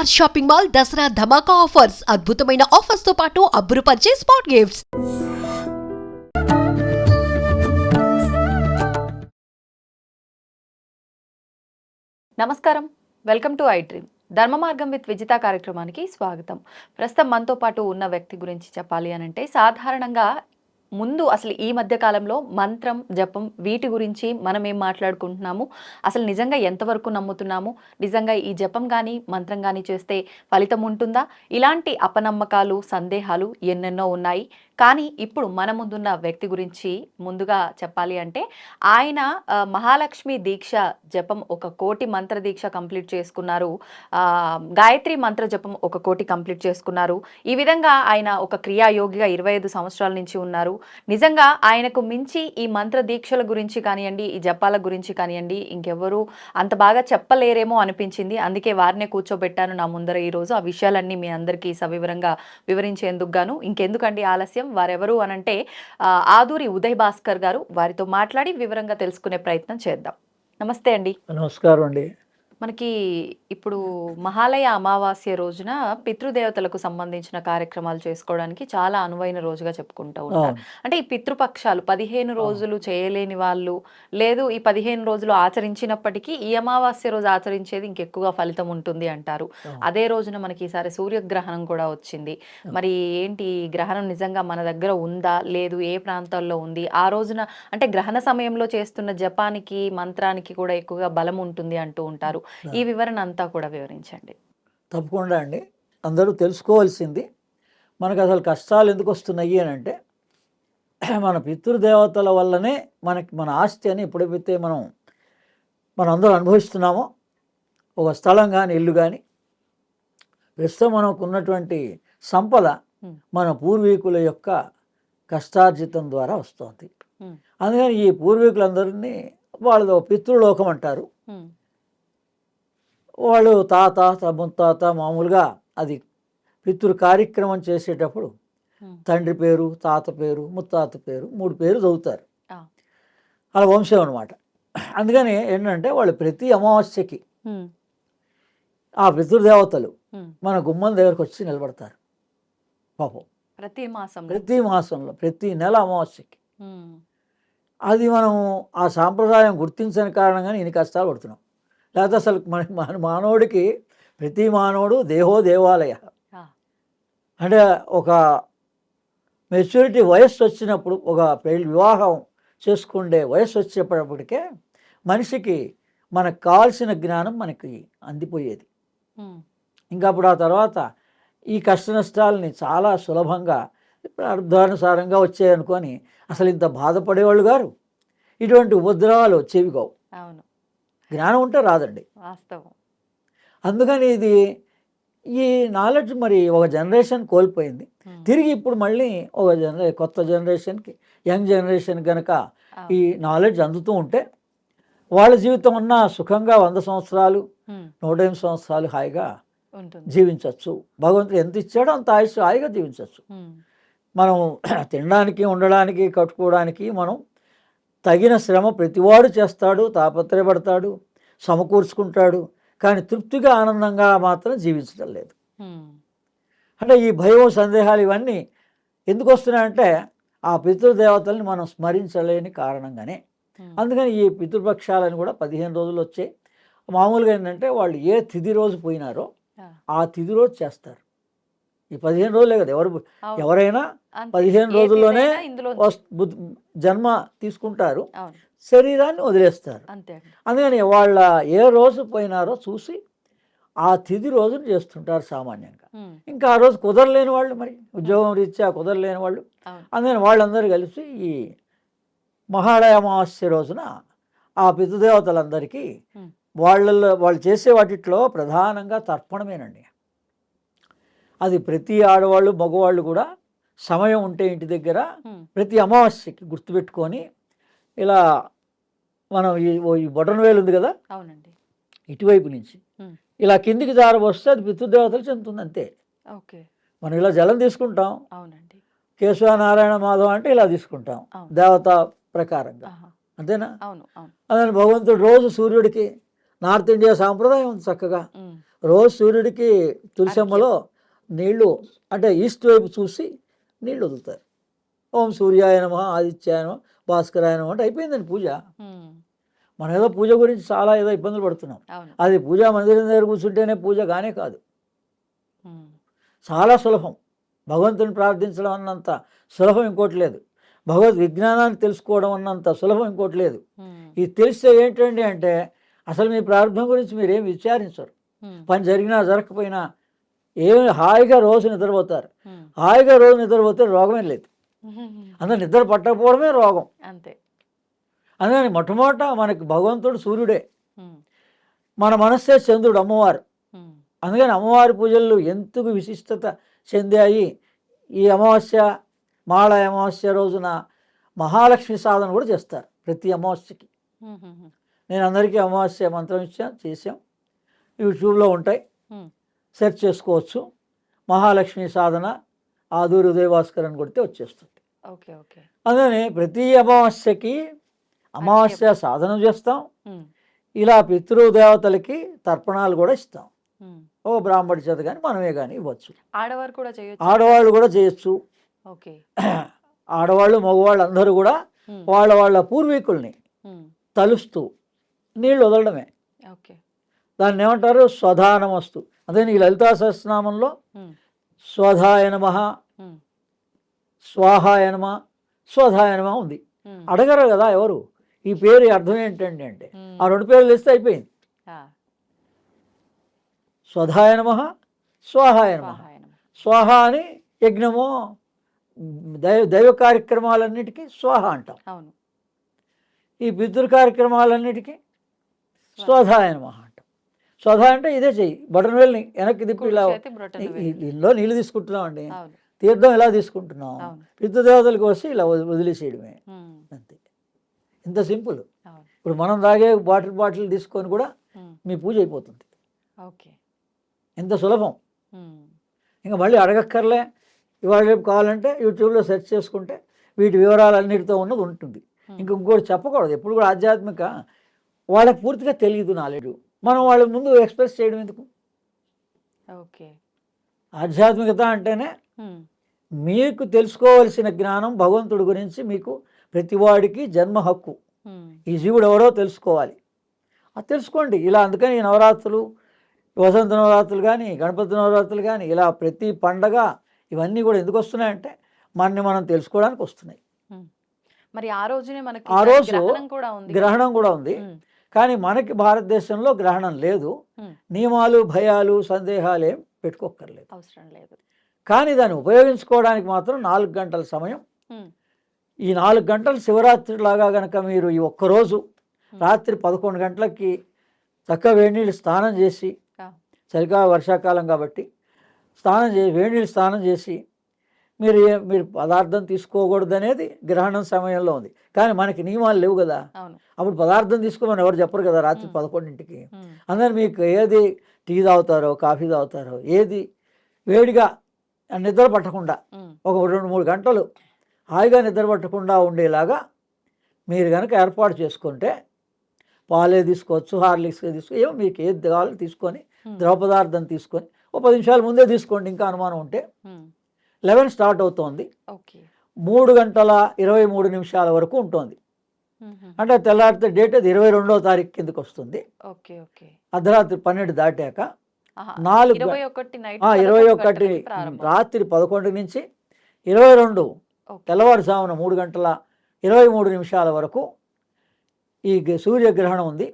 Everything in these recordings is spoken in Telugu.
R shopping mall Dasara dhamaka offers. అద్భుతమైన ఆఫర్స్తో పాటు అబ్బురుపరిచే స్పాట్ గిఫ్ట్స్. నమస్కారం. Welcome to I dream Dharma Margam with Vijitha కార్యక్రమానికి స్వాగతం. ప్రస్తుతం మనతో పాటు ఉన్న వ్యక్తి గురించి చెప్పాలి అని అంటే సాధారణంగా ముందు అసలు ఈ మధ్య కాలంలో మంత్రం జపం వీటి గురించి మనం ఏం మాట్లాడుకుంటున్నాము? అసలు నిజంగా ఎంతవరకు నమ్ముతున్నాము? నిజంగా ఈ జపం కానీ మంత్రం కానీ చేస్తే ఫలితం ఉంటుందా? ఇలాంటి అపనమ్మకాలు సందేహాలు ఎన్నెన్నో ఉన్నాయి. కానీ ఇప్పుడు మన ముందున్న వ్యక్తి గురించి ముందుగా చెప్పాలి అంటే ఆయన మహాలక్ష్మి దీక్ష జపం ఒక కోటి మంత్ర దీక్ష కంప్లీట్ చేసుకున్నారు. గాయత్రి మంత్ర జపం ఒక కోటి కంప్లీట్ చేసుకున్నారు. ఈ విధంగా ఆయన ఒక క్రియాయోగిగా ఇరవై ఐదు సంవత్సరాల నుంచి ఉన్నారు. నిజంగా ఆయనకు మించి ఈ మంత్ర దీక్షల గురించి కానివ్వండి ఈ జపాల గురించి కానివ్వండి ఇంకెవ్వరూ అంత బాగా చెప్పలేరేమో అనిపించింది. అందుకే వారినే కూర్చోబెట్టాను నా ముందర ఈరోజు ఆ విషయాలన్నీ మీ అందరికీ సవివరంగా వివరించేందుకు గాను. ఇంకెందుకండి ఆలస్యం? వారెవరు అనంటే ఆ, ఆదూరి ఉదయ్ భాస్కర్ గారు. వారితో మాట్లాడి వివరంగా తెలుసుకునే ప్రయత్నం చేద్దాం. నమస్తే అండి. నమస్కారం అండి. మనకి ఇప్పుడు మహాలయ అమావాస్య రోజున పితృదేవతలకు సంబంధించిన కార్యక్రమాలు చేసుకోవడానికి చాలా అనువైన రోజుగా చెప్పుకుంటూ ఉంటారు. అంటే ఈ పితృపక్షాలు పదిహేను రోజులు చేయలేని వాళ్ళు లేదు ఈ పదిహేను రోజులు ఆచరించినప్పటికీ ఈ అమావాస్య రోజు ఆచరించేది ఇంకెక్కువగా ఫలితం ఉంటుంది అంటారు. అదే రోజున మనకి ఈసారి సూర్యగ్రహణం కూడా వచ్చింది. మరి ఏంటి ఈ గ్రహణం నిజంగా మన దగ్గర ఉందా? లేదు ఏ ప్రాంతాల్లో ఉంది? ఆ రోజున అంటే గ్రహణ సమయంలో చేస్తున్న జపానికి మంత్రానికి కూడా ఎక్కువగా బలం ఉంటుంది అంటూ ఉంటారు. ఈ వివరణ అంతా కూడా వివరించండి. తప్పకుండా అండి. అందరూ తెలుసుకోవాల్సింది మనకు అసలు కష్టాలు ఎందుకు వస్తున్నాయి అని అంటే మన పితృదేవతల వల్లనే మనకి మన ఆస్తి అని ఎప్పుడైతే మనం మనం అందరూ అనుభవిస్తున్నామో ఒక స్థలం కానీ ఇల్లు కానీ ప్రస్తుతం మనకు ఉన్నటువంటి సంపద. మన పూర్వీకుల యొక్క కష్టార్జితం ద్వారా వస్తుంది. అందుకని ఈ పూర్వీకులందరినీ వాళ్ళది ఒక పితృలోకం అంటారు. వాళ్ళు తాత ముత్తాత మామూలుగా అది పితృ కార్యక్రమం చేసేటప్పుడు తండ్రి పేరు తాత పేరు ముత్తాత పేరు మూడు పేరు చదువుతారు. అలా వంశం అనమాట అందుకని ఏంటంటే వాళ్ళు ప్రతి అమావాస్యకి ఆ పితృదేవతలు. మన గుమ్మం దగ్గరకు వచ్చి నిలబడతారు. పాపం. ప్రతి మాసంలో. ప్రతి మాసంలో ప్రతి నెల అమావాస్యకి. అది మనం ఆ సాంప్రదాయం గుర్తించని కారణంగానే ఇన్ని కష్టాలు పడుతున్నాం. లేకపోతే అసలు మన మన మానవుడికి ప్రతి మానవుడు దేహో దేవాలయ. అంటే ఒక మెచ్యూరిటీ వయస్సు వచ్చినప్పుడు ఒక పెళ్ళి వివాహం చేసుకుండే వయస్సు వచ్చేటప్పటికే మనిషికి మనకు కావాల్సిన జ్ఞానం మనకి అందిపోయేది. ఇంకా అప్పుడు ఆ తర్వాత ఈ కష్ట నష్టాలని చాలా సులభంగా ఇప్పుడు అర్థానుసారంగా వచ్చాయనుకొని అసలు ఇంత బాధపడేవాళ్ళు గారు ఇటువంటి ఉపద్రవాలు వచ్చేవి కావు. అవును. జ్ఞానం ఉంటే రాదండి. వాస్తవం. అందుకని ఇది ఈ నాలెడ్జ్ మరి ఒక జనరేషన్ కోల్పోయింది. తిరిగి ఇప్పుడు మళ్ళీ ఒక జనరే కొత్త జనరేషన్కి యంగ్ జనరేషన్ కనుక. ఈ నాలెడ్జ్ అందుతూ ఉంటే వాళ్ళ జీవితం ఉన్న సుఖంగా వంద సంవత్సరాలు నూట ఎనిమిది సంవత్సరాలు హాయిగా జీవించవచ్చు భగవంతుడు ఎంత ఇచ్చాడో అంత ఆయుష్ హాయిగా జీవించవచ్చు మనం తినడానికి ఉండడానికి కట్టుకోవడానికి మనం తగిన శ్రమ ప్రతివాడు చేస్తాడు తాపత్రయపడతాడు సమకూర్చుకుంటాడు కానీ తృప్తిగా ఆనందంగా మాత్రం జీవించడం లేదు. అంటే ఈ భయం సందేహాలు ఇవన్నీ ఎందుకు వస్తున్నాయంటే ఆ పితృదేవతల్ని మనం స్మరించలేని కారణంగానే. అందుకని ఈ పితృపక్షాలను కూడా పదిహేను రోజులు వచ్చాయి. మామూలుగా ఏంటంటే వాళ్ళు ఏ తిథి రోజు పోయినారో ఆ, ఆ తిథి రోజు చేస్తారు. ఈ పదిహేను రోజులే కదా ఎవరు. ఎవరైనా. పదిహేను రోజుల్లోనే జన్మ తీసుకుంటారు. శరీరాన్ని వదిలేస్తారు. అందుకని వాళ్ళ ఏ రోజు పోయినారో చూసి ఆ తిథి రోజున చేస్తుంటారు సామాన్యంగా. ఇంకా ఆ రోజు కుదరలేని వాళ్ళు మరి ఉద్యోగం రీత్యా కుదరలేని వాళ్ళు. అందుకని వాళ్ళందరూ కలిసి ఈ మహాలయ అమావాస్య రోజున ఆ పితృదేవతలందరికీ. వాళ్ళల్లో వాళ్ళు చేసే వాటిట్లో ప్రధానంగా తర్పణమేనండి. అది ప్రతి ఆడవాళ్ళు మగవాళ్ళు కూడా సమయం ఉంటే ఇంటి దగ్గర ప్రతి అమావాస్యకి గుర్తుపెట్టుకొని ఇలా మనం ఈ ఈ బొటన వేలు ఉంది కదా? అవునండి. ఇటువైపు నుంచి. ఇలా కిందికి జారబోస్తే అది పితృదేవతలు చెందుతుంది అంతే. ఓకే. మనం ఇలా జలం తీసుకుంటాం. అవునండి. కేశవ నారాయణ మాధవ అంటే ఇలా తీసుకుంటాం. దేవత ప్రకారంగా. అంతేనా? అవును అదని భగవంతుడు రోజు సూర్యుడికి నార్త్ ఇండియా సాంప్రదాయం ఉంది చక్కగా. రోజు సూర్యుడికి తులసమ్మలో నీళ్ళు అంటే ఈస్ట్ వైపు చూసి నీళ్ళు వదులుతారు. ఓం సూర్యాయ నమ ఆదిత్యాయ నమ భాస్కరాయ నమ అంటే అయిపోయిందండి పూజ. మనం ఏదో పూజ గురించి చాలా ఏదో ఇబ్బందులు పడుతున్నాం. అది పూజా మందిరం దగ్గర కూర్చుంటేనే పూజ కానే కాదు. చాలా సులభం. భగవంతుని ప్రార్థించడం అన్నంత సులభం ఇంకోటి లేదు. భగవద్ విజ్ఞానాన్ని తెలుసుకోవడం అన్నంత సులభం ఇంకోటి లేదు. ఇది తెలిస్తే ఏంటండి అంటే అసలు మీ ప్రారంభం గురించి మీరేం విచారించరు. పని జరిగినా జరగకపోయినా ఏమి హాయిగా రోజు నిద్రపోతారు. హాయిగా రోజు నిద్రపోతే రోగమే లేదు. అందులో నిద్ర పట్టకపోవడమే రోగం. అంతే. అందుకని మొట్టమొదట మనకి భగవంతుడు సూర్యుడే. మన మనస్సే చంద్రుడు అమ్మవారు. అందుకని అమ్మవారి పూజలు ఎందుకు విశిష్టత చెందాయి? ఈ అమావాస్య మాళ అమావాస్య రోజున మహాలక్ష్మి సాధన కూడా చేస్తారు ప్రతి అమావాస్యకి. నేను అందరికీ అమావాస్య మంత్రం ఇచ్చాం చేసాం యూట్యూబ్లో ఉంటాయి. సెర్చ్ చేసుకోవచ్చు. మహాలక్ష్మి సాధన ఆదూరు ఉదయభాస్కర్ అని కొడితే వచ్చేస్తుంది. Okay okay. అందుకని ప్రతి అమావాస్యకి అమావాస్య సాధన చేస్తాం. ఇలా పితృదేవతలకి తర్పణాలు కూడా ఇస్తాం. ఓ బ్రాహ్మడి చేత కానీ మనమే కానీ ఇవ్వచ్చు. ఆడవారు కూడా చేయొచ్చు. ఆడవాళ్ళు కూడా చేయొచ్చు. ఓకే. ఆడవాళ్ళు మగవాళ్ళు అందరూ కూడా వాళ్ళ వాళ్ళ పూర్వీకుల్ని తలుస్తూ నీళ్ళు వదలడమే. ఓకే. దాన్ని ఏమంటారు స్వధానమస్తు. అదే ఈ లలితా సహస్రనామంలో స్వధాయ నమ స్వాహాయ నమ స్వధాయ నమ ఉంది. అడగరు కదా ఎవరు? ఈ పేరు అర్థం ఏంటండి అంటే. ఆ రెండు పేర్లు ఇస్తే అయిపోయింది. స్వధాయ నమ స్వాహాయ నమ. స్వాహ అని యజ్ఞము దైవ దైవ కార్యక్రమాలన్నిటికీ స్వాహ అంటాం. ఈ పితృ కార్యక్రమాలన్నిటికీ స్వధాయ నమ. స్వధ అంటే ఇదే చెయ్యి. బటన్ వేల్ని వెనక్కి తిప్పి ఇలా దీనిలో నీళ్ళు తీసుకుంటున్నాం అండి తీర్థం ఎలా తీసుకుంటున్నాం? పితృదేవతలకు వచ్చి ఇలా వది- వదిలేసేయడమే. అంతే. ఇంత సింపుల్. ఇప్పుడు మనం తాగే బాటిల్ బాటిల్ తీసుకొని కూడా మీ పూజ అయిపోతుంది. ఓకే. ఎంత సులభం. ఇంకా మళ్ళీ అడగక్కర్లే. ఇవాళ రేపు కావాలంటే యూట్యూబ్లో సెర్చ్ చేసుకుంటే వీటి వివరాలన్నిటితో ఉన్నది ఉంటుంది. ఉమ్, ఇంక ఇంకోటి చెప్పకూడదు. ఎప్పుడు కూడా ఆధ్యాత్మిక వాళ్ళకి పూర్తిగా తెలియదు నాలెడ్జ్. మనం వాళ్ళ ముందు ఎక్స్ప్రెస్ చేయడం ఎందుకు? ఓకే. ఆధ్యాత్మికత అంటేనే మీకు తెలుసుకోవలసిన జ్ఞానం భగవంతుడి గురించి మీకు ప్రతివాడికి జన్మ హక్కు. ఈ జీవుడు ఎవరో తెలుసుకోవాలి. అది తెలుసుకోండి. ఇలా అందుకని ఈ నవరాత్రులు వసంత నవరాత్రులు కానీ గణపతి నవరాత్రులు కానీ ఇలా ప్రతి పండగ ఇవన్నీ కూడా ఎందుకు వస్తున్నాయంటే మనని మనం తెలుసుకోవడానికి వస్తున్నాయి. మరి ఆ రోజునే మనకి ఆ రోజు గ్రహణం కూడా ఉంది కానీ మనకి భారతదేశంలో గ్రహణం లేదు. నియమాలు భయాలు సందేహాలు ఏం పెట్టుకోక్కర్లేదు. అవసరం లేదు. కానీ దాన్ని ఉపయోగించుకోవడానికి మాత్రం నాలుగు గంటల సమయం. ఈ నాలుగు గంటలు శివరాత్రి లాగా కనుక మీరు ఈ ఒక్కరోజు రాత్రి పదకొండు గంటలకి చక్కగా వేడి నీళ్ళు స్నానం చేసి చలికాల వర్షాకాలం కాబట్టి స్నానం చేసి వేడి నీళ్ళు స్నానం చేసి మీరు ఏ- మీరు పదార్థం తీసుకోకూడదు అనేది గ్రహణం సమయంలో ఉంది. కానీ మనకి నియమాలు లేవు కదా. అప్పుడు పదార్థం తీసుకోమని ఎవరు చెప్పరు కదా రాత్రి. పదకొండింటికి. అందరు మీకు ఏది టీ తాగుతారో కాఫీ తాగుతారో ఏది వేడిగా నిద్ర పట్టకుండా ఒక రెండు మూడు గంటలు హాయిగా నిద్ర పట్టకుండా ఉండేలాగా మీరు కనుక ఏర్పాటు చేసుకుంటే పాలే తీసుకోవచ్చు హార్లిక్స్ తీసుకో ఏమో మీకు ఏది కావాలో తీసుకొని ద్రవ పదార్థం తీసుకొని ఒక పది నిమిషాల ముందే తీసుకోండి. ఇంకా అనుమానం ఉంటే లెవెన్ స్టార్ట్ అవుతోంది. మూడు గంటల ఇరవై మూడు నిమిషాల వరకు ఉంటుంది. అంటే తెల్లారితే డేట్ అది ఇరవై రెండో తారీఖు కిందకి వస్తుంది. అర్ధరాత్రి పన్నెండు దాటాక నాలుగు ఇరవై ఒకటి. రాత్రి పదకొండు నుంచి ఇరవై రెండు. తెల్లవారుజామున మూడు గంటల ఇరవై మూడు నిమిషాల వరకు ఈ సూర్యగ్రహణం ఉంది.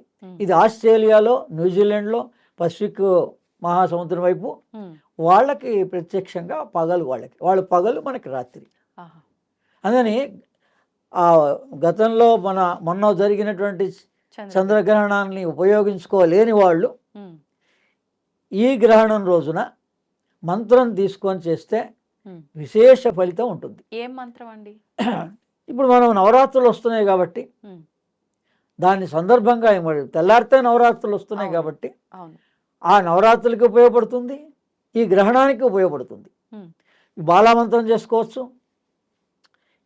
ఇది ఆస్ట్రేలియాలో న్యూజిలాండ్లో పసిఫిక్ మహాసముద్రం వైపు వాళ్ళకి ప్రత్యక్షంగా పగలు వాళ్ళకి వాళ్ళ పగలు మనకి రాత్రి. అందుకని ఆ గతంలో మన మొన్న జరిగినటువంటి చంద్ర చంద్రగ్రహణాన్ని ఉపయోగించుకోలేని వాళ్ళు ఈ గ్రహణం రోజున మంత్రం తీసుకొని చేస్తే. విశేష ఫలితం ఉంటుంది. ఏం మంత్రం అండి? ఇప్పుడు మనం నవరాత్రులు వస్తున్నాయి కాబట్టి దాని సందర్భంగా తెల్లారితే నవరాత్రులు వస్తున్నాయి. కాబట్టి అవును. ఆ నవరాత్రులకి ఉపయోగపడుతుంది ఈ గ్రహణానికి ఉపయోగపడుతుంది. బాలామంత్రం చేసుకోవచ్చు.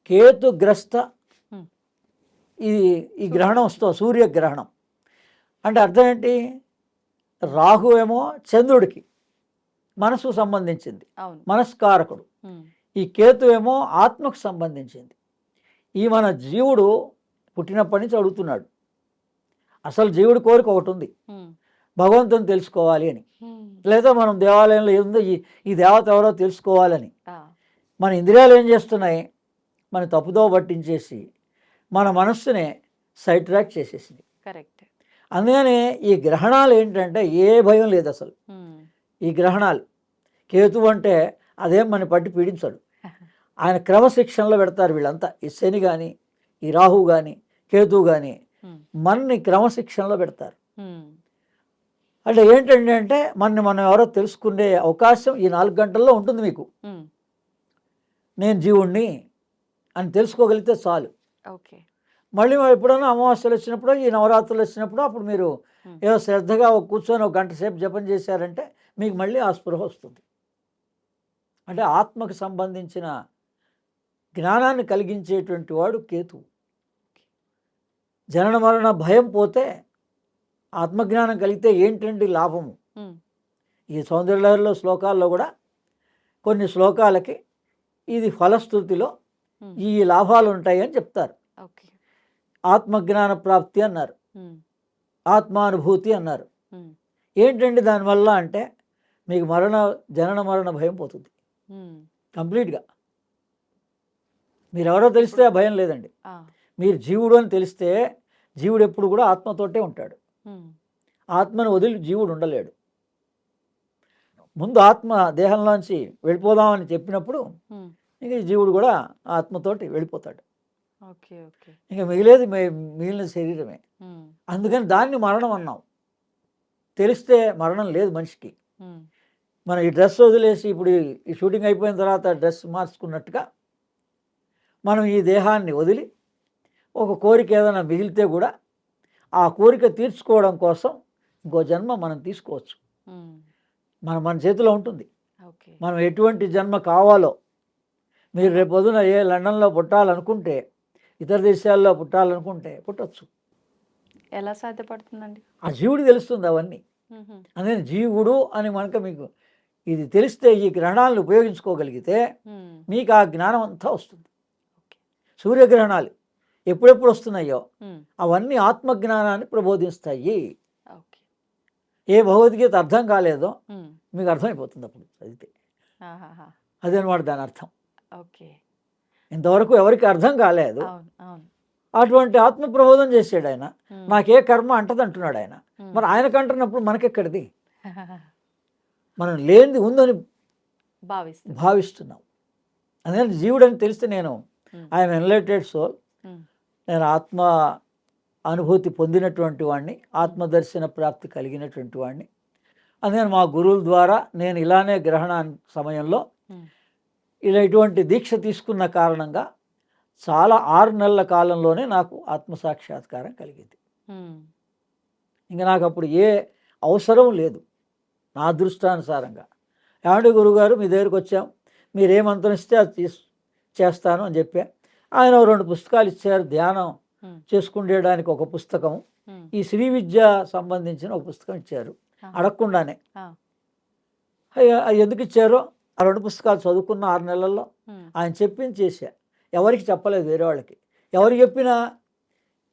కేతుగ్రస్త. ఇది ఈ గ్రహణం వస్తుంది సూర్యగ్రహణం. అంటే అర్థం ఏంటి? రాహు ఏమో చంద్రుడికి మనసుకు సంబంధించింది మనస్కారకుడు. ఈ కేతు ఏమో ఆత్మకు సంబంధించింది. ఈ మన జీవుడు పుట్టినప్పటి నుంచి అడుగుతున్నాడు. అసలు జీవుడి కోరిక ఒకటి ఉంది. భగవంతుని తెలుసుకోవాలి అని. లేదా మనం దేవాలయంలో ఏందో ఈ ఈ దేవత ఎవరో తెలుసుకోవాలని. మన ఇంద్రియాలు ఏం చేస్తున్నాయి? మన తప్పుదో పట్టించేసి మన మనస్సునే సైడ్ ట్రాక్ చేసేసింది. కరెక్ట్. అందుకని ఈ గ్రహణాలు ఏంటంటే ఏ భయం లేదు అసలు. ఈ గ్రహణాలు. కేతు అంటే అదేం మన పట్టి పీడించడు. ఆయన క్రమశిక్షణలో పెడతారు వీళ్ళంతా. ఈ శని కానీ ఈ రాహు కానీ కేతు కానీ మనని క్రమశిక్షణలో పెడతారు. అంటే ఏంటంటే అంటే మనని మనం ఎవరో తెలుసుకునే అవకాశం ఈ నాలుగు గంటల్లో ఉంటుంది మీకు. నేను జీవుణ్ణి అని తెలుసుకోగలిగితే చాలు. ఓకే. మళ్ళీ ఎప్పుడైనా అమావాస్యలు వచ్చినప్పుడు ఈ నవరాత్రులు వచ్చినప్పుడు అప్పుడు మీరు. ఏదో శ్రద్ధగా ఒక కూర్చొని ఒక గంట సేపు జపం చేశారంటే మీకు మళ్ళీ ఆ స్పృహ వస్తుంది. అంటే ఆత్మకు సంబంధించిన జ్ఞానాన్ని కలిగించేటువంటి వాడు కేతు జనన మరణ భయం పోతే ఆత్మజ్ఞానం కలిగితే ఏంటండి లాభము? ఈ సౌందర్యలహరిలో శ్లోకాల్లో కూడా కొన్ని శ్లోకాలకి ఇది ఫలశ్రుతిలో ఉమ్, ఈ లాభాలు ఉంటాయి అని చెప్తారు ఆత్మజ్ఞాన ప్రాప్తి అన్నారు. ఆత్మానుభూతి అన్నారు. ఏంటండి దానివల్ల అంటే మీకు మరణ జనన మరణ భయం పోతుంది. కంప్లీట్గా. మీరు ఎవరో తెలిస్తే ఆ భయం లేదండి. మీరు జీవుడు అని తెలిస్తే జీవుడు ఎప్పుడు కూడా ఆత్మతోటే ఉంటాడు. ఆత్మను వదిలి జీవుడు ఉండలేడు. ముందు ఆత్మ దేహంలోంచి వెళ్ళిపోదామని చెప్పినప్పుడు ఇంక ఈ జీవుడు కూడా ఆత్మతోటి వెళ్ళిపోతాడు. Okay okay. ఇంకా మిగిలేది మిగిలిన శరీరమే. అందుకని దాన్ని మరణం అన్నాం. తెలిస్తే మరణం లేదు మనిషికి. మనం ఈ డ్రెస్ వదిలేసి ఇప్పుడు ఈ షూటింగ్ అయిపోయిన తర్వాత డ్రెస్ మార్చుకున్నట్టుగా మనం ఈ దేహాన్ని వదిలి ఒక కోరిక ఏదైనా మిగిలితే కూడా ఆ కోరిక తీర్చుకోవడం కోసం ఇంకో జన్మ మనం తీసుకోవచ్చు. మన మన చేతిలో ఉంటుంది. మనం ఎటువంటి జన్మ కావాలో మీరు రేపు పొద్దున ఏ లండన్లో పుట్టాలనుకుంటే ఇతర దేశాల్లో పుట్టాలనుకుంటే పుట్టచ్చు. ఎలా సాధ్యపడుతుందండి? ఆ జీవుడికి తెలుస్తుంది అవన్నీ. అందుకని జీవుడు అని మనకు మీకు ఇది తెలిస్తే ఈ గ్రహణాలను ఉపయోగించుకోగలిగితే మీకు ఆ జ్ఞానం అంతా వస్తుంది సూర్యగ్రహణాలు. ఎప్పుడెప్పుడు వస్తున్నాయో అవన్నీ ఆత్మజ్ఞానాన్ని ప్రబోధిస్తాయి. ఏ భగవద్గీత అర్థం కాలేదో మీకు అర్థమైపోతుంది అప్పుడు చదివితే. ఆహాహా, అదనమాట దాని అర్థం. ఓకే. ఇంతవరకు ఎవరికి అర్థం కాలేదు. అటువంటి ఆత్మ ప్రబోధం చేసాడు ఆయన నాకే కర్మ అంటదంటున్నాడు ఆయన. ఉమ్, మరి ఆయనకు అంటున్నప్పుడు మనకెక్కడిది? మనం లేనిది ఉందని భావిస్తున్నాం. అందుకని జీవుడని తెలిస్తే నేను ఐఎమ్ ఎన్లైటెడ్ సోల్. నేను ఆత్మ అనుభూతి పొందినటువంటి వాడిని ఆత్మదర్శన ప్రాప్తి కలిగినటువంటి వాడిని అందుకని మా గురువుల ద్వారా నేను ఇలానే గ్రహణ సమయంలో ఇలా ఇటువంటి దీక్ష తీసుకున్న కారణంగా చాలా ఆరు నెలల కాలంలోనే నాకు ఆత్మసాక్షాత్కారం కలిగింది. ఇంకా నాకు అప్పుడు ఏ అవసరం లేదు నా అదృష్టానుసారంగా ఏమంటే గురుగారు మీ దగ్గరికి వచ్చాం. మీరు ఏ మంత్రం ఇస్తే అది తీసు చేస్తాను అని చెప్పా. ఆయన రెండు పుస్తకాలు ఇచ్చారు. ధ్యానం చేసుకుండేయడానికి ఒక పుస్తకం. ఈ శ్రీ విద్య సంబంధించిన ఒక పుస్తకం ఇచ్చారు. అడగకుండానే. ఎందుకు ఇచ్చారో? ఆ రెండు పుస్తకాలు చదువుకున్న ఆరు నెలల్లో ఆయన చెప్పింది చేశా. ఎవరికి చెప్పలేదు వేరే వాళ్ళకి. ఎవరు చెప్పినా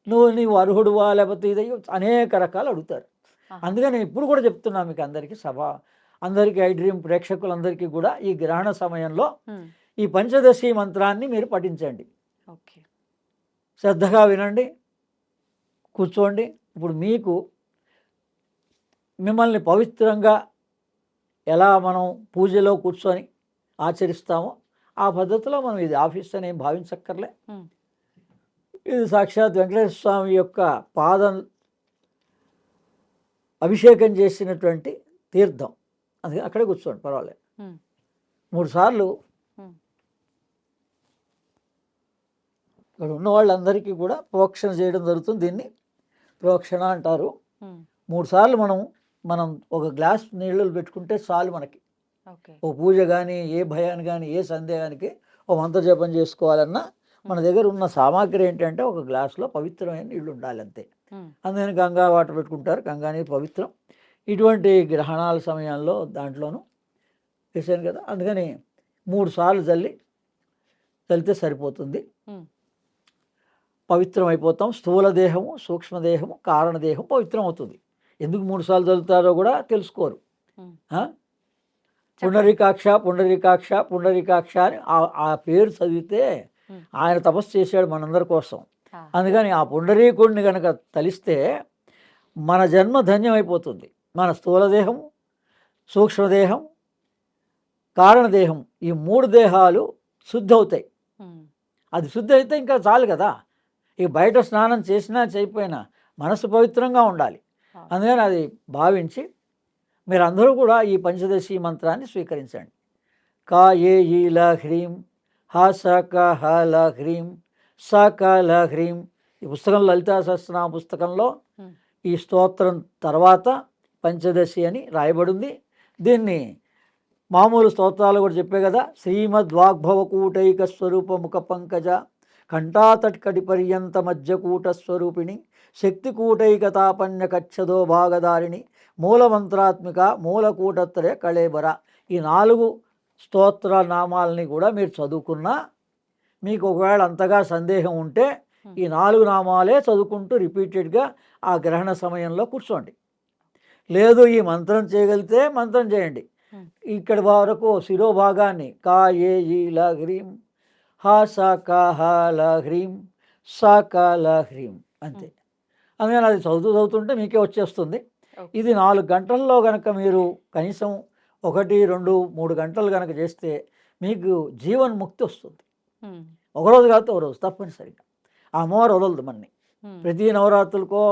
నువ్వు నీవు అర్హుడువా లేకపోతే ఇదయ్యో అనేక రకాలు అడుగుతారు. అందుకని ఇప్పుడు కూడా చెప్తున్నా మీకు అందరికీ సభ. అందరికీ ఐ డ్రీమ్ ప్రేక్షకులందరికీ కూడా ఈ గ్రహణ సమయంలో ఈ పంచదశి మంత్రాన్ని మీరు పఠించండి. శ్రద్ధగా వినండి కూర్చోండి. ఇప్పుడు మీకు మిమ్మల్ని పవిత్రంగా ఎలా మనం పూజలో కూర్చొని ఆచరిస్తామో ఆ పద్ధతిలో మనం ఇది ఆఫీస్ అని ఏం భావించక్కర్లే. ఇది సాక్షాత్ వెంకటేశ్వర స్వామి యొక్క పాదం అభిషేకం చేసినటువంటి తీర్థం. అది అక్కడే కూర్చోండి పర్వాలేదు. మూడు సార్లు ఇక్కడ ఉన్న వాళ్ళందరికీ కూడా ప్రోక్షణ చేయడం జరుగుతుంది. దీన్ని ప్రోక్షణ అంటారు. మూడు సార్లు మనం మనం ఒక గ్లాస్ నీళ్ళు పెట్టుకుంటే చాలు మనకి. ఓ పూజ కానీ ఏ భయాన్ని కానీ ఏ సందేహానికి ఓ మంత్ర జపం చేసుకోవాలన్నా మన దగ్గర ఉన్న సామాగ్రి ఏంటంటే ఒక గ్లాసులో పవిత్రమైన నీళ్ళు ఉండాలి అంతే. అందుకని గంగా వాటర్ పెట్టుకుంటారు. గంగా నీరు పవిత్రం. ఇటువంటి గ్రహణాల సమయంలో దాంట్లోనూ వేసాను కదా. అందుకని మూడు సార్లు చల్లి చల్లితే సరిపోతుంది. పవిత్రం అయిపోతాం స్థూల దేహము సూక్ష్మదేహము కారణదేహం పవిత్రం అవుతుంది ఎందుకు మూడు సార్లు చల్లుతారో కూడా తెలుసుకోరు? పుండరీకాక్ష పుండరీకాక్ష పుండరీకాక్ష అని ఆ- ఆ పేరు చదివితే. ఆయన తపస్సు చేశాడు మనందరి కోసం. అందుకని ఆ పుండరీకుడిని కనుక తలిస్తే మన జన్మ ధన్యమైపోతుంది. మన స్థూలదేహం సూక్ష్మదేహం కారణదేహం ఈ మూడు దేహాలు శుద్ధి అవుతాయి. అది శుద్ధి అయితే ఇంకా చాలు కదా. ఇక బయట స్నానం చేసినా చేయకపోయినా మనసు పవిత్రంగా ఉండాలి. అందుకని అది భావించి మీరందరూ కూడా ఈ పంచదశి మంత్రాన్ని స్వీకరించండి కా ఏ ఈ ల హ్రీం హ స క హ ల హ్రీం స క ల హ్రీం ఈ పుస్తకం లలితా సహస్రనామ పుస్తకంలో. ఈ స్తోత్రం తర్వాత పంచదశి అని రాయబడింది దీన్ని మామూలు స్తోత్రాలు కూడా చెప్పే కదా శ్రీమద్వాగ్భవకూటైక స్వరూప ముఖ పంకజ కంఠాతట్కటి పర్యంత మధ్యకూట స్వరూపిణి శక్తికూటైకతాపన్య కచ్చదో భాగదారిణి మూలమంత్రాత్మిక మూలకూటత్రయ కళేబర. ఈ నాలుగు స్తోత్ర నామాలని కూడా మీరు చదువుకున్నా మీకు ఒకవేళ అంతగా సందేహం ఉంటే ఈ నాలుగు నామాలే చదువుకుంటూ రిపీటెడ్గా ఆ గ్రహణ సమయంలో కూర్చోండి. లేదు ఈ మంత్రం చేయగలిగితే మంత్రం చేయండి. ఇక్కడ వరకు శిరోభాగాన్ని కా ఏ ఈ ల హ్రీం హ స క హ ల హ్రీం స క ల హ్రీం అంతే అందుకని అది చదువుతూ చదువుతుంటే మీకే వచ్చేస్తుంది. ఇది నాలుగు గంటల్లో కనుక మీరు కనీసం ఒకటి రెండు మూడు గంటలు కనుక చేస్తే మీకు జీవన్ముక్తి వస్తుంది ఉమ్. ఒకరోజు కాకపోతే ఒక రోజు తప్పనిసరిగా ఆ అమ్మవారు వదలదు మనని. ప్రతి నవరాత్రులకో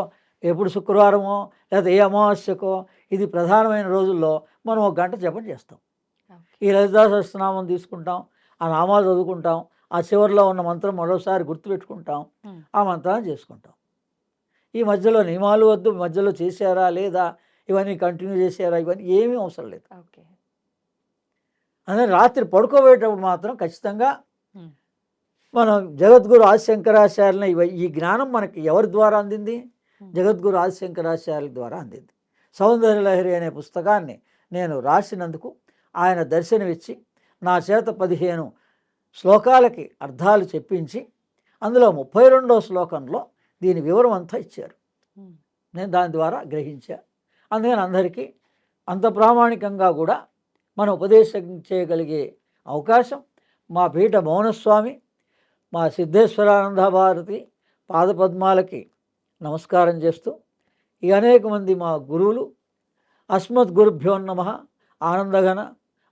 ఎప్పుడు శుక్రవారమో లేదా ఏ అమావాస్యకో ఇది ప్రధానమైన రోజుల్లో మనం ఒక గంట జపం చేస్తాం. ఈ లలితా సహస్రనామం తీసుకుంటాం ఆ నామాలు చదువుకుంటాం ఆ చివరిలో ఉన్న మంత్రం మరోసారి గుర్తుపెట్టుకుంటాం. ఆ మంత్రాన్ని చేసుకుంటాం. ఈ మధ్యలో నియమాలు వద్దు మధ్యలో చేశారా లేదా ఇవన్నీ కంటిన్యూ చేశారా ఇవన్నీ ఏమీ అవసరం లేదు. ఓకే. అందుకని రాత్రి పడుకోబోయేటప్పుడు మాత్రం ఖచ్చితంగా. మనం జగద్గురు ఆదిశంకరాచార్యుల ఇవ ఈ జ్ఞానం మనకి ఎవరి ద్వారా అందింది? జగద్గురు ఆదిశంకరాచార్యుల ద్వారా అందింది. సౌందర్య లహరి అనే పుస్తకాన్ని నేను రాసినందుకు ఆయన దర్శనమిచ్చి నా చేత పదిహేను శ్లోకాలకి అర్థాలు చెప్పించి అందులో ముప్పై రెండో శ్లోకంలో దీని వివరం అంతా ఇచ్చారు. నేను దాని ద్వారా గ్రహించా అందుకని అందరికీ అంత ప్రామాణికంగా కూడా మనం ఉపదేశం చేయగలిగే అవకాశం మా పీఠ మౌనస్వామి మా సిద్ధేశ్వరానంద భారతి పాదపద్మాలకి నమస్కారం చేస్తూ ఈ అనేక మంది మా గురువులు అస్మద్ గురుభ్యో నమ ఆనందఘన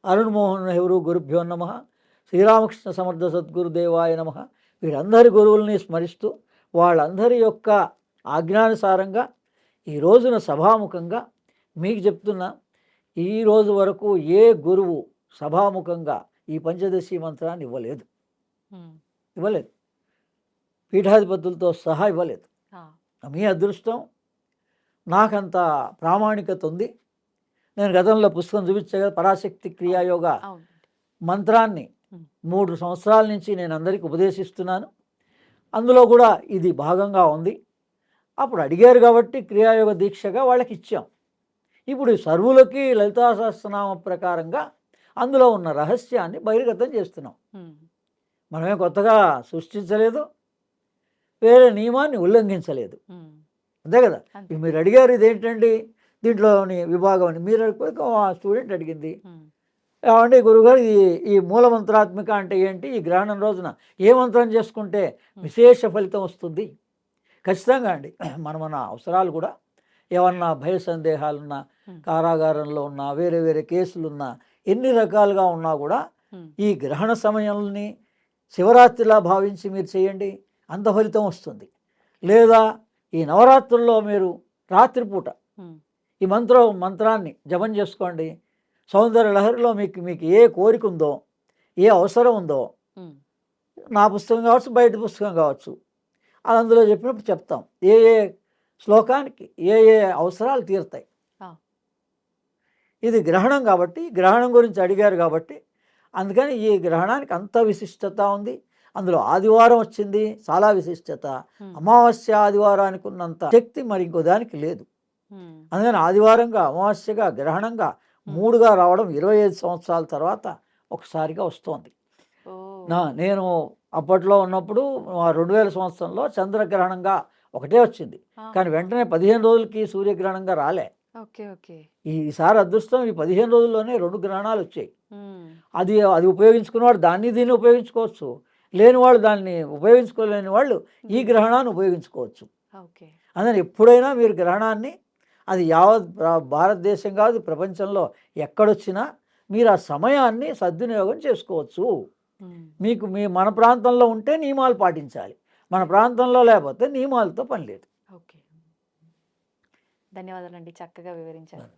అరుణ్ మోహన్ నెహ్రూ గురుభ్యో నమ శ్రీరామకృష్ణ సమర్థ సద్గురుదేవాయ నమ వీరందరి గురువుల్ని స్మరిస్తూ వాళ్ళందరి యొక్క ఆజ్ఞానుసారంగా ఈ రోజున సభాముఖంగా మీకు చెప్తున్నా ఈ రోజు వరకు ఏ గురువు సభాముఖంగా ఈ పంచదశి మంత్రాన్ని ఇవ్వలేదు. ఇవ్వలేదు పీఠాధిపతులతో సహా ఇవ్వలేదు. మీ అదృష్టం నాకంత ప్రామాణికత ఉంది నేను గతంలో పుస్తకం చూపించా కదా పరాశక్తి క్రియాయోగ మంత్రాన్ని. మూడు సంవత్సరాల నుంచి నేను అందరికీ ఉపదేశిస్తున్నాను. అందులో కూడా ఇది భాగంగా ఉంది. అప్పుడు అడిగారు కాబట్టి క్రియాయోగ దీక్షగా వాళ్ళకి ఇచ్చాం ఇప్పుడు సర్వులకి లలితా సహస్రనామ ప్రకారంగా అందులో ఉన్న రహస్యాన్ని బహిర్గతం చేస్తున్నాం. మనమే కొత్తగా సృష్టించలేదు. వేరే నియమాన్ని ఉల్లంఘించలేదు. అంతే కదా? మీరు అడిగారు ఇదేంటండి? దీంట్లోని విభాగం అని. మీరు స్టూడెంట్ అడిగింది. ఏమండి గురుగారు ఇది ఈ మూల మంత్రాత్మిక అంటే ఏంటి ఈ గ్రహణం రోజున ఏ మంత్రం చేసుకుంటే విశేష ఫలితం వస్తుంది ఖచ్చితంగా అండి మన మన అవసరాలు కూడా ఏమన్నా భయ సందేహాలున్నా. కారాగారంలో ఉన్నా వేరే వేరే కేసులున్నా ఎన్ని రకాలుగా ఉన్నా కూడా. ఈ గ్రహణ సమయంని శివరాత్రిలా భావించి మీరు చేయండి అంత ఫలితం వస్తుంది లేదా ఈ నవరాత్రుల్లో మీరు రాత్రిపూట. ఈ మంత్రం మంత్రాన్ని జపం చేసుకోండి సౌందర్య లహరిలో మీకు మీకు ఏ కోరిక ఉందో ఏ అవసరం ఉందో. నా పుస్తకం కావచ్చు బయట పుస్తకం కావచ్చు అది అందులో చెప్పినప్పుడు చెప్తాం ఏ ఏ శ్లోకానికి ఏ ఏ అవసరాలు తీరుతాయి. ఇది గ్రహణం కాబట్టి గ్రహణం గురించి అడిగారు కాబట్టి అందుకని ఈ గ్రహణానికి అంత విశిష్టత ఉంది అందులో ఆదివారం వచ్చింది చాలా విశిష్టత. అమావాస్య ఆదివారానికి ఉన్నంత శక్తి మరి ఇంకో దానికి లేదు. అందుకని ఆదివారంగా అమావాస్యగా గ్రహణంగా మూడుగా రావడం ఇరవై ఐదు సంవత్సరాల తర్వాత ఒకసారిగా వస్తోంది. నేను అప్పట్లో ఉన్నప్పుడు ఆ రెండు వేల సంవత్సరంలో చంద్రగ్రహణంగా ఒకటే వచ్చింది. కానీ వెంటనే పదిహేను రోజులకి సూర్యగ్రహణంగా రాలే. Okay okay. ఈసారి అదృష్టం ఈ పదిహేను రోజుల్లోనే రెండు గ్రహణాలు వచ్చాయి. అది అది ఉపయోగించుకున్నవాడు దాన్ని దీన్ని ఉపయోగించుకోవచ్చు. లేని వాళ్ళు దాన్ని ఉపయోగించుకోలేని వాళ్ళు ఈ గ్రహణాన్ని ఉపయోగించుకోవచ్చు. అందుకని ఎప్పుడైనా మీరు గ్రహణాన్ని అది యావత్ భారతదేశం కాదు ప్రపంచంలో ఎక్కడొచ్చినా మీరు ఆ సమయాన్ని సద్వినియోగం చేసుకోవచ్చు. మీకు మీ మన ప్రాంతంలో ఉంటే నియమాలు పాటించాలి. మన ప్రాంతంలో లేకపోతే నియమాలతో పని లేదు. ఓకే. ధన్యవాదాలండి. చక్కగా వివరించారు.